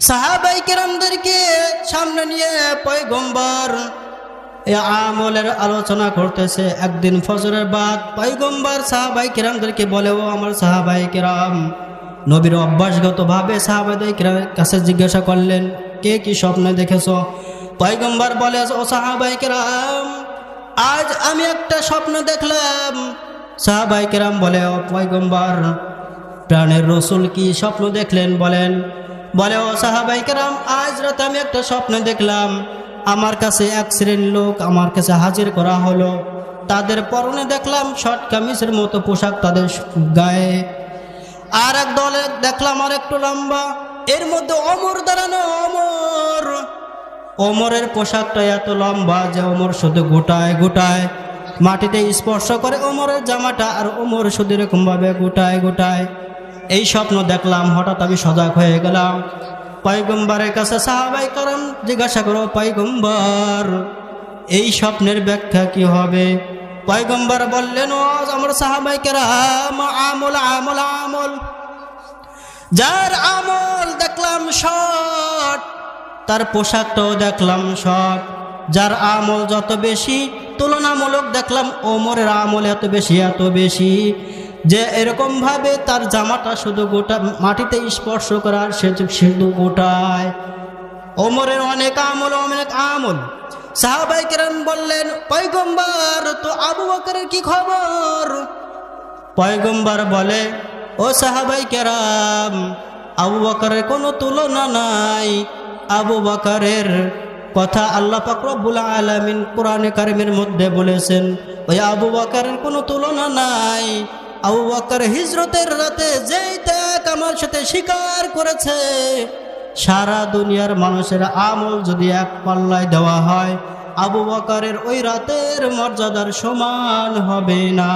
সাহাবাই কেরামদেরকে সামনে নিয়ে পয়গম্বর আমলের আলোচনা করতেছে। একদিন ফজরের বাদ পয়গম্বর সাহাবাই কেরামদেরকে ও আমার সাহাবাই কেরাম। নবীর অভ্যাসগতভাবে সাহাবাদের কাছে জিজ্ঞাসা করলেন, কে কি স্বপ্নে দেখেছ? পয়গম্বর বলে, ও সাহাবাই কেরাম, আজ আমি একটা স্বপ্ন দেখলাম। সাহাবাই কেরাম বলে, ও পয়গম্বর, প্রাণের রসুল কি স্বপ্ন দেখলেন? বলেন বলে, ও সাহাবাই কেরাম, আজ রাতে আমি একটা স্বপ্ন দেখলাম। আমার কাছে এক শ্রেণির লোক আমার কাছে হাজির করা হলো। তাদের পরনে দেখলাম শর্ট কামিজের মতো পোশাক তাদের গায়ে। আর এক দলে দেখলাম আর একটু লম্বা। এর মধ্যে অমর দাঁড়ানো অমর। অমরের পোশাকটা এত লম্বা যে অমর শুধু গোটায় গোটায়। মাটিতে স্পর্শ করে অমরের জামাটা আর ওমর শুধু এরকমভাবে গোটায় গোটায়। এই স্বপ্ন দেখলাম, হঠাৎ আমি সজাগ হয়ে গেলাম। পয়গম্বরের কাছে সাহাবাই করম জিজ্ঞাসা করো, পয়গম্বর, এই স্বপ্নের ব্যাখ্যা কি হবে? পয়গম্বর বললেন আমার সাহাবাই কেরাম, আমল আমল আমল। যার আমল দেখলাম শট তার পোশাকটাও দেখলাম শট যার আমল যত বেশি, তুলনামূলক দেখলাম ওমরের আমল এত বেশি এত বেশি। যে এরকমভাবে তার জামাটা শুধু গোটা মাটিতে স্পর্শ করার সে শুধু গোটায়। ওমরের অনেক আমল অনেক আমল। সাহাবাই কেরাম বললেন, পয়গম্বর, তো আবু বকরের কি খবর? পয়গম্বর বলে, ও সাহাবাই কেরাম, আবু বকরের কোনো তুলনা নাই। আবু বকরের কথা আল্লাহ পাকরবুল আলমিন কোরআনে কারিমের মধ্যে বলেছেন, ওই আবু বকরের কোনো তুলনা নাই। আবু হিজরতের রাতে যেই ত্যাগ আমার সাথে স্বীকার করেছে, সারা দুনিয়ার মানুষের আমল যদি এক পাল্লায় দেওয়া হয়, আবু বকরের ওই রাতের মর্যাদার সমান হবে না।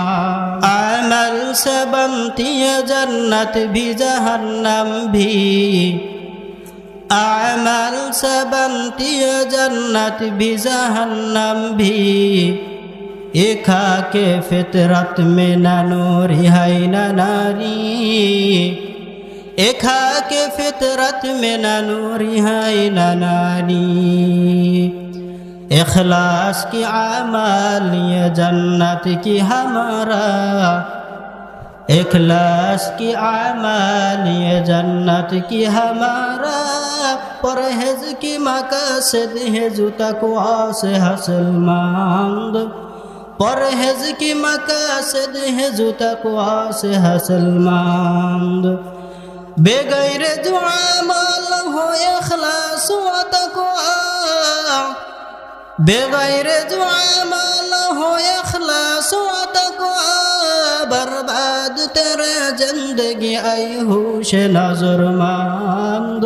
এ খাকে ফেতরত মে নানো রিহাই না নারী এ খাকে ফেতরত মে নানো রিহাই না নারী اخلاص کی عمل یہ جنت کی ہمارا اخلاص کی عمل یہ جنت کی ہمارا پرہیز کی مقصد ہے جو تقوا سے حاصل مند پرہز کی مقاصد ہے زو تقوا سے حاصل ماند بے غیر دعا مال ہو اخلاص و تقوا برباد تیرے زندگی آئی ہوش نظر ماند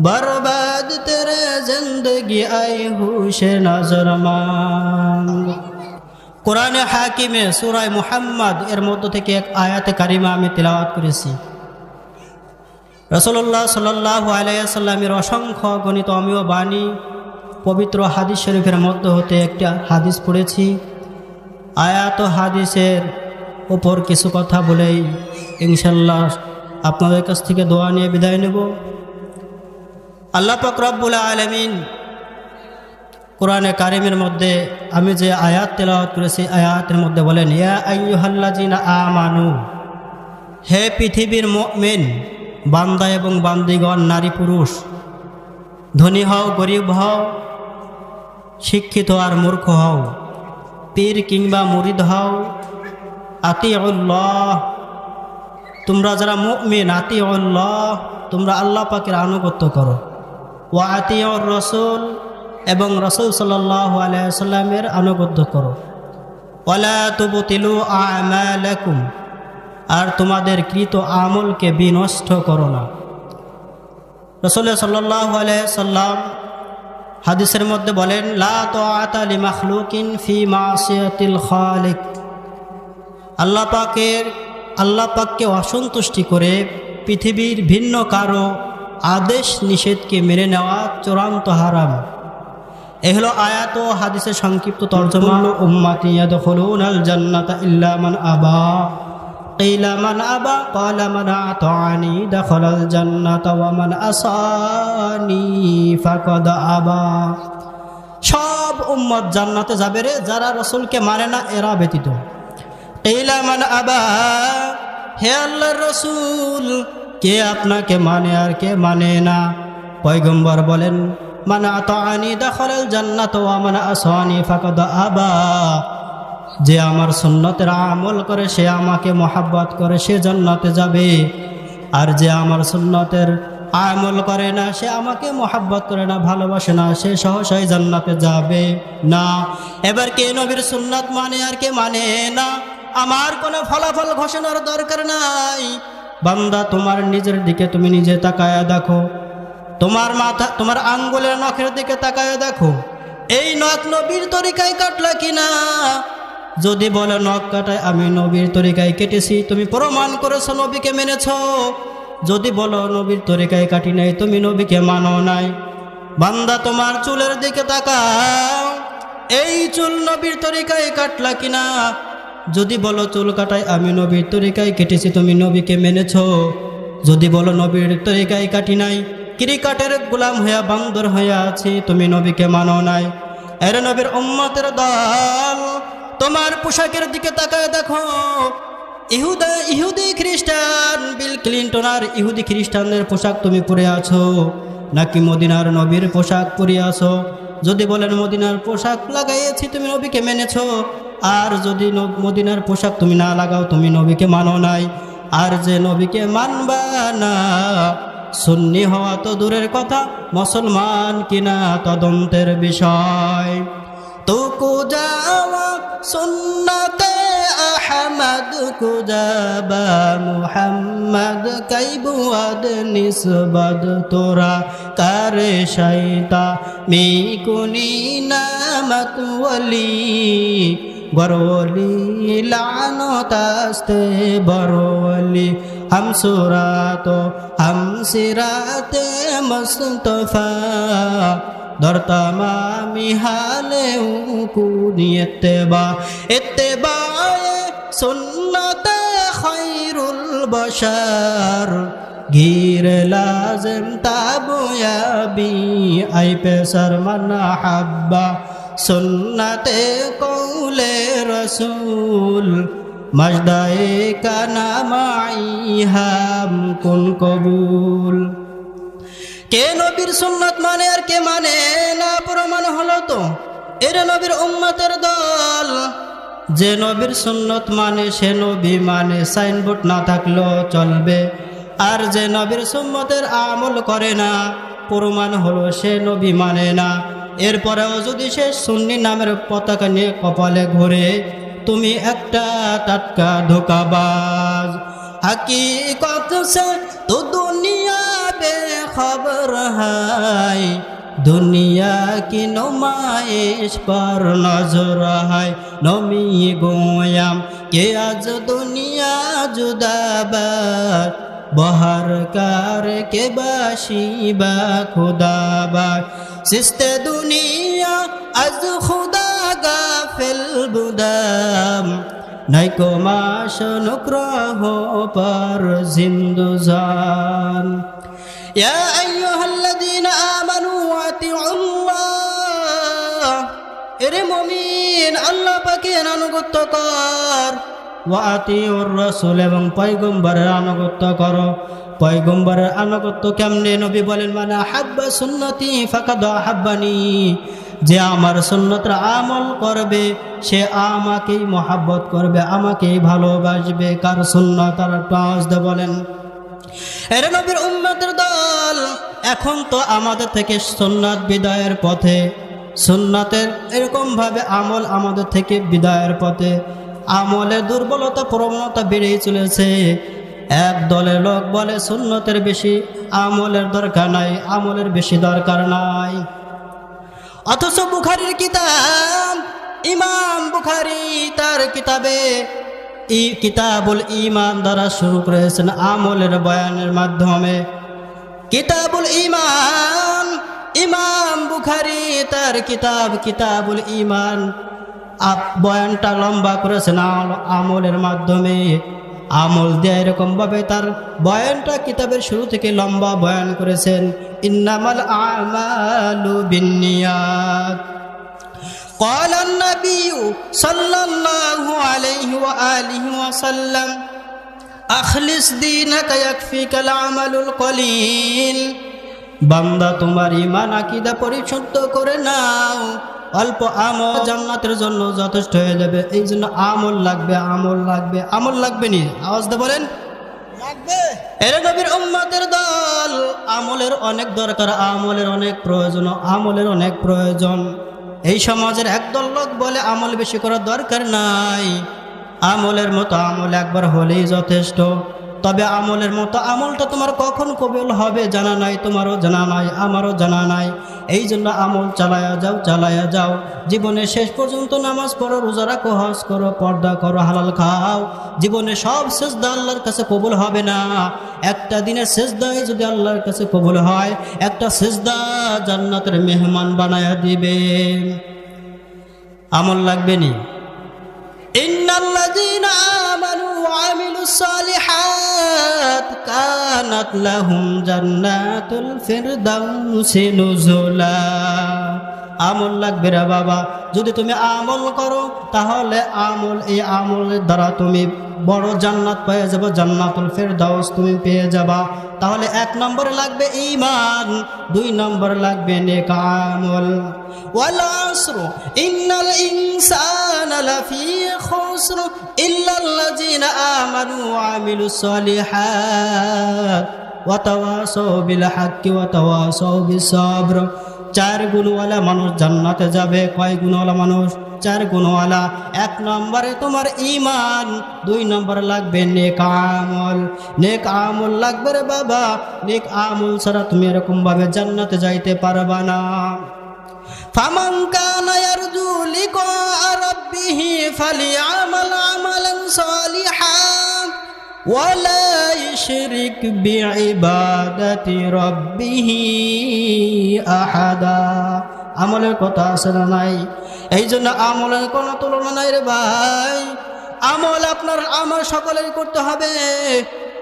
برباد تیرے زندگی آئی ہوش نظر ماند কোরআনে হাকিমে সুরায় মুহাম্মদ এর মধ্য থেকে এক আয়াতে কারিমা আমি তেলাওয়াত করেছি। রসল্লাহ সাল্লাহ আলাইসাল্লামের অসংখ্য গণিত অমীয় বাণী, পবিত্র হাদিস শরীফের মধ্য হতে একটা হাদিস পড়েছি। আয়াত হাদিসের ওপর কিছু কথা বলেই ইনশাল্লাহ আপনাদের কাছ থেকে দোয়া নিয়ে বিদায় নেব। আল্লাহ পাক রব্বুল আলমিন কোরআনে কারিমের মধ্যে আমি যে আয়াত তেলাওয়াত করেছি আয়াতের মধ্যে বলেন আমানু, হে পৃথিবীর মেন বান্দা এবং বান্দিগণ, নারী পুরুষ, ধনী হও, গরিব হও, শিক্ষিত আর মূর্খ হও, পীর কিংবা মুরিদ হও আতি আতিউল্লাহ, তোমরা যারা মুমিন, আতিউল্লাহ, তোমরা আল্লাহ পাকের আনুগত্য করো। ও আতিউর রসুল এবং রসুল সাল্লাহ আলাইসাল্লামের আনুগত্য করো। ওলা আর তোমাদের কৃত আমলকে বিনষ্ট করো না। রসুল সাল্লাহ সাল্লাম হাদিসের মধ্যে বলেন, লা তো আল্লাহ পাককে অসন্তুষ্টি করে পৃথিবীর ভিন্ন কারও আদেশ নিষেধকে মেনে নেওয়া চূড়ান্ত হারাম। এ হলো আয়াত ও হাদিসের সংক্ষিপ্ত তর্জমা উম্মাতি ইয়াদখুলুনাল জান্নাতা ইল্লা মান আবা قيل من أبى قال من أطاعني دخل الجنة ومن أصاني فقد أبى সব উম্মত জান্নাতে যাবে রে যারা রসুলকে মানে না এরা ব্যতীত ইলা মান আবা হে আল্লাহর রসুল কে আপনাকে মানে আর কে মানে না পয়গম্বর বলেন জান্নাত আবা। যে আমার সুন্নতের আমল করে, সে আমাকে মোহাব্বত করে, সে জান্নাতে যাবে। আর যে আমার সুন্নতের আমল করে না, সে আমাকে মোহাব্বত করে না, ভালোবাসে না, সে সহসাই জান্নাতে যাবে না। এবার কে নবীর সুন্নত মানে আর কে মানে না? আমার কোনো ফলাফল ঘোষণার দরকার নাই। বান্দা, তোমার নিজের দিকে তুমি নিজে তাকায়া দেখো। তোমার মাথা, তোমার আঙ্গুলের নখের দিকে তাকায় দেখো। এই নখ নবীর তরিকায় কাটলা কিনা? যদি বলে নখ কাটায়, আমি নবীর তরিকায় কেটেছি, তুমি প্রমাণ করেছ নবীকে মেনেছ। যদি বলো নবীর তরিকায় কাটি নাই, তুমি নবীকে মানো নাই। বান্দা তোমার চুলের দিকে তাকাও। এই চুল নবীর তরিকায় কাটলা কিনা? যদি বলো চুল কাটায়, আমি নবীর তরিকায় কেটেছি, তুমি নবীকে মেনেছ। যদি বলো নবীর তরিকায় কাটি নাই ক্রিকেটের গোলাম হইয়া বান্দর হইয়া আছি, তুমি নবীকে মানো নাই। এর নবীর উম্মতের দল, তোমার পোশাকের দিকে তাকায় দেখো। ইহুদা, ইহুদি খ্রিস্টান, বিল ক্লিন্টন আর ইহুদি খ্রিস্টানদের পোশাক তুমি পরে আছো। নাকি মদিনার নবীর পোশাক পরে আছো? যদি বলেন মদিনার পোশাক লাগাইয়েছি, তুমি নবীকে মেনেছ। আর যদি মদিনার পোশাক তুমি না লাগাও, তুমি নবীকে মানো নাই। আর যে নবীকে মানবা না সুন্নি হওয়া তো দূরের কথা, মুসলমান কিনা তদন্তের বিষয়। তুকু যাওয়া সুন্নতে আহমদ তোরা ওলি গরওলি লানতাস্তে বরওলি हम सुरातो हम सिराते मुस्तफ़ा در تمام حال کودیت با اتباع سنت خیر البشر گیر لازم تابویا بی ای پسر من حبا سنت قول رسول মজদায়ে কানামাই হাম কুন কবুল। কে নবীর সুন্নত মানে আর কে মানে না, প্রমাণ হলো তো। এর নবীর উম্মতের দল। যে নবীর সুন্নত মানে সে নবী মানে সাইনবোর্ড না থাকলেও চলবে। আর যে নবীর সুন্নতের আমল করে না, প্রমাণ হলো সে নবী মানে না। এরপরেও যদি সে সুন্নি নামের পতাকা নিয়ে কপালে ঘোরে তুমি একটা টাটকা ধোকাবাজ। হাকিকত সে তো দুনিয়া বে খবর হাই দুনিয়া কি নমায়েশ পর নজর হাই নমি গোয়াম কে আজ দুনিয়া জুদাবার বহার কার কে বাসিবা খুদাবার সিস্তে দুনিয়া আজ খুদা গাফিল বুদাম। নাই কমাস নুক্রহ পর জিন্দুজান। يا أيها الذين আমানু واتعوا الله إرم مؤمن الله পাকের আনুগত্য কর। ওয়াতিউর রাসূল এবং পয়গম্বরের আনুগত্য কর। পয়গম্বরের আনুগত্য কেমনে? নবী বলেন, মানা হাব্বা সুন্নতি ফাকাদ হাব্বানি। যে আমার সুন্নতের আমল করবে, সে আমাকেই মহাব্বত করবে, আমাকেই ভালোবাসবে। কার সুন্নত? আর টাঁচ বলেন, এর নবীর উম্মতের দল, এখন তো আমাদের থেকে সুন্নাত বিদায়ের পথে, সুন্নাতের এরকমভাবে আমল আমাদের থেকে বিদায়ের পথে আমলের দুর্বলতা, প্রবণতা বেড়েই চলেছে। এক দলের লোক বলে, সুন্নতের বেশি আমলের দরকার নাই, আমলের বেশি দরকার নাই। অথচ বুখারির কিতাব, ইমাম বুখারি তার কিতাবে ই কিতাবুল ইমান দ্বারা শুরু করেছেন আমলের বয়ানের মাধ্যমে। কিতাবুল ইমান ইমাম বুখারি তার কিতাব কিতাবুল ইমান বয়ানটা লম্বা করেছেন আম- আমলের মাধ্যমে। আমল দিয়ে এরকমভাবে তার বয়ানটা কিতাবের শুরু থেকে লম্বা বয়ান করেছেন ইন্নামাল আমালু বিন্নিয়াত قال النبي صلى الله عليه وآله وسلم أخلص دينك يكفيك العمل القليل বান্দা তোমার ইমান আকিদা পরিশুদ্ধ করে নাও অল্প আমল জান্নাতের জন্য যথেষ্ট হয়ে যাবে। এই জন্য আমল লাগবে আমল লাগবে আমল লাগবে নি? আওয়াজ দে বলেন। এর নবীর উম্মতের দল আমলের অনেক দরকার আমলের অনেক প্রয়োজন আমলের অনেক প্রয়োজন। এই সমাজের একদল লোক বলে আমল বেশি করার দরকার নাই। আমলের মতো আমল একবার হলেই যথেষ্ট। তবে আমলের মতো আমলটা তোমার কখন কবল হবে জানা নাই, তোমারও জানা নাই, আমারও জানা নাই। এই জন্য আমল চালায়া যাও চালায়া যাও। জীবনে শেষ পর্যন্ত নামাজ পড়ো, রোজা রাখো, হজ করো, পর্দা করো, হালাল খাও। জীবনে সব সেজদা আল্লাহর কাছে কবুল হবে না। একটা দিনে সেজদাই যদি আল্লাহর কাছে কবুল হয়, একটা সেজদা জান্নাতের মেহমান বানায়া দিবে। আমল লাগবে না? ইন্নাল্লাযীনা وعملوا الصالحات كانت لهم جنات الفردوس نزلا আমল লাগবে রে বাবা। যদি তুমি আমল করো, তাহলে আমল এই আমলের দ্বারা তুমি বড় জান্নাত পেয়ে যাব, জান্নাতুল ফেরদাউস তুমি পেয়ে যাবা। তাহলে এক নম্বরে লাগবে ইমান দুই নম্বরে লাগবে নেক আমল। ওয়াল আসর, ইন্নাল ইনসানা লাফি খুসর ইল্লাল্লাযিনা আমানু ওয়া আমিলুস সালিহাত। ওয়া তাওয়াসাউ বিল হাক্কি ওয়া তাওয়াসাউ বিস সাবর। চার গুণওয়ালা মানুষ জান্নাতে যাবে কয় গুণওয়ালা মানুষ চার গুণওয়ালা এক নম্বরে তোমার ইমান দুই নম্বরে লাগবে নেক আমল নেক আমল লাগবে রে বাবা নেক আমল ছাড়া তুমি এরকম ভাবে জান্নাতে যাইতে পারবা না ফামান কানা ইয়ারজু লিকা রাব্বিহি ফালিয়ামাল আমালান সালিহান ولا يشرك بعبادة ربه أحدا আমলের কথা আছে না নাই এই জন্য আমলের কোনো তুলনা নাই রে ভাই আমল আপনার আমার সকলের করতে হবে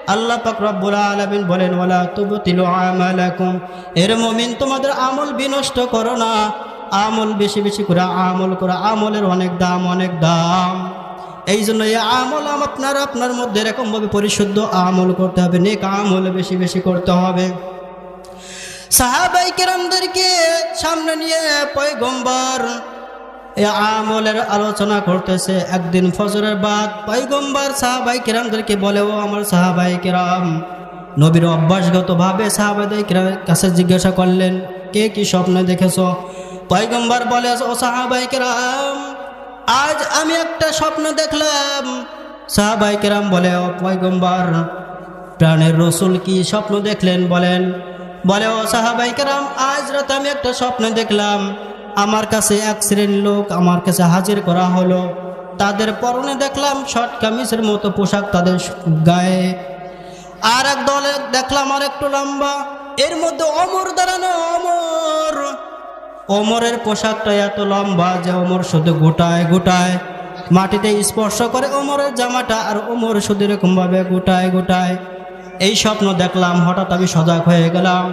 আল্লাহ পাক রব্বুল আলামিন বলেন ওয়ালা তুবতিলু আমালাকুম এর মুমিন তোমাদের আমল বিনষ্ট করো না আমল বেশি বেশি করে আমল করো আমলের অনেক দাম অনেক দাম এই জন্য এই আমল আম- আপনার আপনার মধ্যে এরকমভাবে পরিশুদ্ধ আমল করতে হবে, নেক আমল বেশি বেশি করতে হবে। সাহাবাই কেরামদেরকে সামনে নিয়ে পয়গম্বর এ আমলের আলোচনা করতেছে। একদিন ফজরের বাদ পয়গম্বর সাহাবাই কেরামদেরকে বলে, ও আমার সাহাবাই কেরাম, নবীর অভ্যাসগতভাবে সাহাবাদের কাছে জিজ্ঞাসা করলেন, কে কি স্বপ্ন দেখেছ? পয়গম্বর বলে, ও সাহাবাই কেরাম আজ আমি একটা স্বপ্ন দেখলাম। সাহাবাই কেরাম বলে, ও পয়গম্বর, প্রাণের রসুল কি স্বপ্ন দেখলেন বলেন? বলে, ও সাহাবাই কেরাম, আজ রাতে আমি একটা স্বপ্ন দেখলাম। আমার কাছে এক শ্রেণির লোক আমার কাছে হাজির করা হলো। তাদের পরনে দেখলাম শর্ট কামিজের মতো পোশাক তাদের গায়ে। আর এক দলে দেখলাম আর একটু লম্বা। এর মধ্যে অমর দাঁড়ানো অমর। ওমরের পোশাকটা এত লম্বা যে ওমর শুধু গোটায় গোটায়। মাটিতে স্পর্শ করে ওমরের জামাটা আর ওমর শুধু এরকমভাবে গোটায় গোটায়। এই স্বপ্ন দেখলাম, হঠাৎ আমি সজাগ হয়ে গেলাম।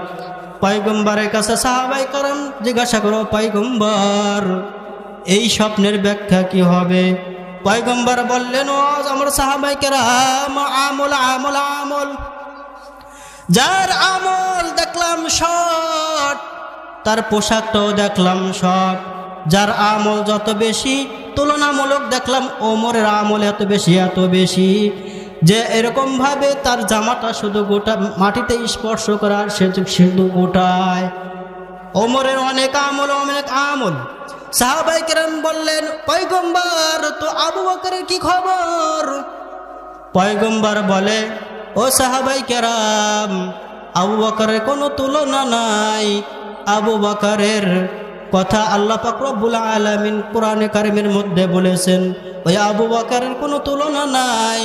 পয়গম্বরের কাছে সাহাবাই কারণ জিজ্ঞাসা করো, পয়গম্বর, এই স্বপ্নের ব্যাখ্যা কি হবে? পয়গম্বর বললেন আমার সাহাবাই কেরাম, আমল আমল আমল। যার আমল দেখলাম শট তার পোশাকটাও দেখলাম সব। যার আমল যত বেশি, তুলনামূলক দেখলাম ওমরের আমল এত বেশি এত বেশি। যে এরকম ভাবে তার জামাটা শুধু গোটা মাটিতে স্পর্শ করার সে শুধু গোটায়। ওমরের অনেক আমল অনেক আমল। সাহাবাই কেরাম বললেন, পয়গম্বর, তো আবু বকরের কি খবর? পয়গম্বর বলে, ও সাহাবাই কেরাম, আবু বকরের কোনো তুলনা নাই। আবু বকরের কথা আল্লাহ পাকরবুল আলমিন কোরআনে কারিমের মধ্যে বলেছেন ওই আবু বকরের কোনো তুলনা নাই।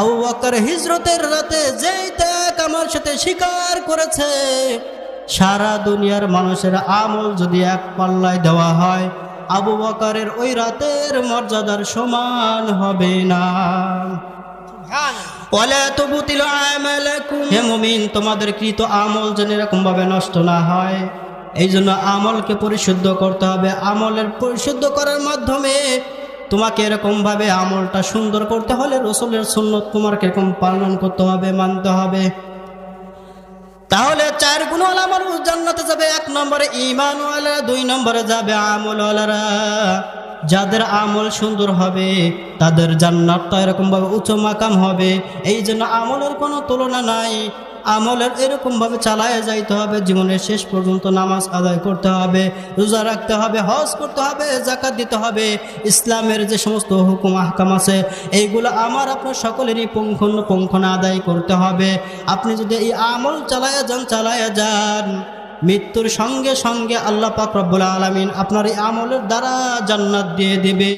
আবু বকর হিজরতের রাতে যেই ত্যাগ আমার সাথে স্বীকার করেছে। সারা দুনিয়ার মানুষের আমল যদি এক পাল্লায় দেওয়া হয় আবু বকরের ওই রাতের মর্যাদার সমান হবে না। তোমাদের কৃত আমল যেন এরকম ভাবে নষ্ট না হয়। এই জন্য আমলকে পরিশুদ্ধ করতে হবে। আমলের পরিশুদ্ধ করার মাধ্যমে তোমাকে এরকমভাবে আমলটা সুন্দর করতে হলে রসুলের সুন্নত তোমার কীরকম পালন করতে হবে, মানতে হবে। তাহলে চার গুণওয়ালা মানুষ জান্নাতে যাবে। এক নম্বরে ইমানওয়ালা দুই নম্বরে যাবে আমলওয়ালারা। যাদের আমল সুন্দর হবে, তাদের জান্নাতটা এরকমভাবে উচ্চ মাকাম হবে। এই জন্য আমলের কোনো তুলনা নাই। আমলের এরকমভাবে চালায় যাইতে হবে, জীবনের শেষ পর্যন্ত নামাজ আদায় করতে হবে, রোজা রাখতে হবে, হজ করতে হবে জাকাত দিতে হবে। ইসলামের যে সমস্ত হুকুম, আহকাম আছে, এইগুলো আমার, আপনার সকলেরই পুঙ্খানু পুঙ্খানা আদায় করতে হবে। আপনি যদি এই আমল চালায়া যান চালায়া যান, মৃত্যুর সঙ্গে সঙ্গে আল্লাহ পাক রব্বুল আলমিন আপনার এই আমলের দ্বারা জান্নাত দিয়ে দেবে।